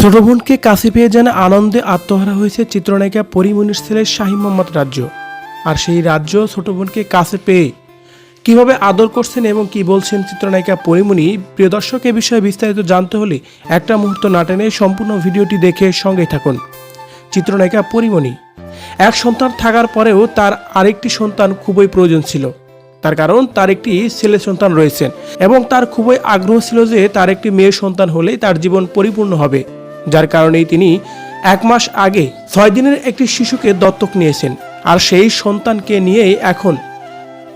ছোট বোনকে কাছে পেয়ে যেন আনন্দে আত্মহারা হয়েছে চিত্রনায়িকা পরিমনির ছেলে শাহী মোহাম্মদ রাজ্য। আর সেই রাজ্য ছোট বোনকে কাছে পেয়ে কীভাবে আদর করছেন এবং কি বলছেন চিত্রনায়িকা পরিমণি, প্রিয় দর্শক, এ বিষয়ে বিস্তারিত জানতে হলে একটা মুহূর্ত না টেনে সম্পূর্ণ ভিডিওটি দেখে সঙ্গেই থাকুন। চিত্রনায়িকা পরিমণি, এক সন্তান থাকার পরেও তার আরেকটি সন্তান খুবই প্রয়োজন ছিল। তার কারণ তার একটি ছেলে সন্তান রয়েছেন এবং তার খুবই আগ্রহ ছিল যে তার একটি মেয়ে সন্তান হলেই তার জীবন পরিপূর্ণ হবে। যার কারণেই তিনি এক মাস আগে ছয় দিনের একটি শিশুকে দত্তক নিয়েছেন আর সেই সন্তানকে নিয়েই এখন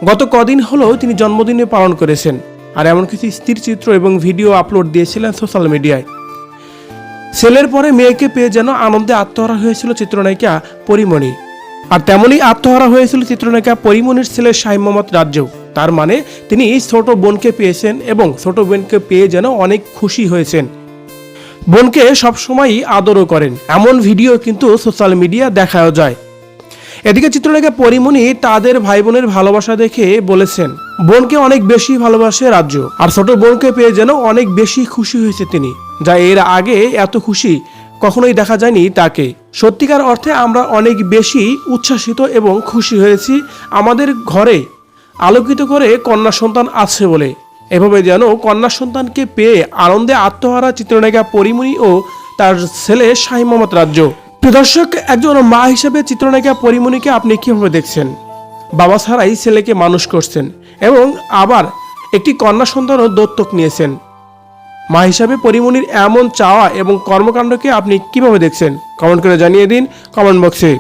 গত কদিন হলো তিনি জন্মদিনে পালন করেছেন আর এমন কিছু স্থির চিত্র এবং ভিডিও আপলোড দিয়েছিলেন সোশ্যাল মিডিয়ায়। ছেলের পরে মেয়েকে পেয়ে যেন আনন্দে আত্মহারা হয়েছিল চিত্রনায়িকা পরিমণি। আর তেমনই আত্মহারা হয়েছিল চিত্রনায়িকা পরিমণির ছেলে শাহিম মোহাম্মদ রাজ্যও। তার মানে তিনি ছোট বোনকে পেয়েছেন এবং ছোট বোনকে পেয়ে যেন অনেক খুশি হয়েছেন। বোনকে সবসময়ই আদরও করেন। এমন ভিডিও কিন্তু সোশ্যাল মিডিয়া দেখাও যায়। এদিকে চিত্রনায়িকা পরিমণি তাদের ভাই বোনের ভালোবাসা দেখে বলেছেন, বোনকে অনেক বেশি ভালোবাসে রাজ্য, আর ছোট বোনকে পেয়ে যেন অনেক বেশি খুশি হয়েছে তিনি, যা এর আগে এত খুশি কখনোই দেখা যায়নি তাকে। সত্যিকার অর্থে আমরা অনেক বেশি উচ্ছ্বাসিত এবং খুশি হয়েছি আমাদের ঘরে আলোকিত করে কন্যা সন্তান আছে বলে। এভাবে যেন কন্যা সন্তানকে পেয়ে আনন্দে আত্মহারা চিত্রনায়িকা পরিমণি ও তার ছেলে শাহী মোহাম্মদ রাজ্য। প্রিয় দর্শক, একজন মা হিসেবে চিত্রনায়িকা পরিমণিকে আপনি কীভাবে দেখছেন? বাবা ছাড়াই ছেলেকে মানুষ করছেন এবং আবার একটি কন্যা সন্তানও দত্তক নিয়েছেন। মা হিসাবে পরিমণির এমন চাওয়া এবং কর্মকাণ্ডকে আপনি কীভাবে দেখছেন? কমেন্ট করে জানিয়ে দিন কমেন্ট বক্সে।